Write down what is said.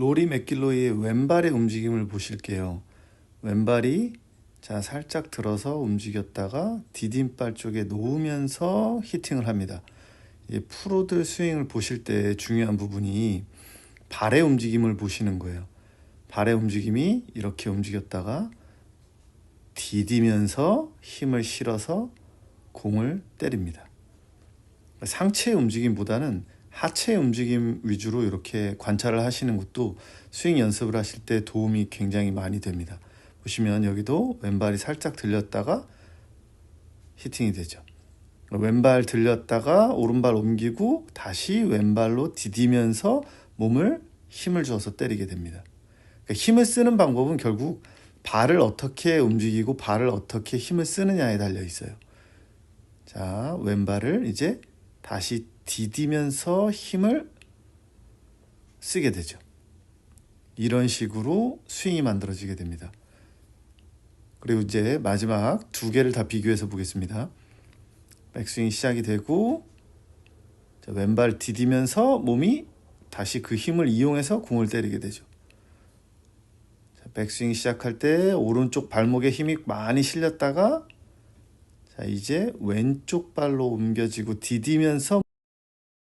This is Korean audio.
로리 맥길로이의 왼발의 움직임을 보실게요. 왼발이 자 살짝 들어서 움직였다가 디딤발 쪽에 놓으면서 히팅을 합니다. 이 프로들 스윙을 보실 때 중요한 부분이 발의 움직임을 보시는 거예요. 발의 움직임이 이렇게 움직였다가 디디면서 힘을 실어서 공을 때립니다. 상체의 움직임보다는 하체의 움직임 위주로 이렇게 관찰을 하시는 것도 스윙 연습을 하실 때 도움이 굉장히 많이 됩니다. 보시면 여기도 왼발이 살짝 들렸다가 히팅이 되죠. 왼발 들렸다가 오른발 옮기고 다시 왼발로 디디면서 몸을 힘을 줘서 때리게 됩니다. 그러니까 힘을 쓰는 방법은 결국 발을 어떻게 움직이고 발을 어떻게 힘을 쓰느냐에 달려 있어요. 자, 왼발을 이제 다시 디디면서 힘을 쓰게 되죠. 이런 식으로 스윙이 만들어지게 됩니다. 그리고 이제 마지막 두 개를 다 비교해서 보겠습니다. 백스윙이 시작이 되고 자, 왼발 디디면서 몸이 다시 그 힘을 이용해서 공을 때리게 되죠. 자, 백스윙 시작할 때 오른쪽 발목에 힘이 많이 실렸다가 자, 이제 왼쪽 발로 옮겨지고 디디면서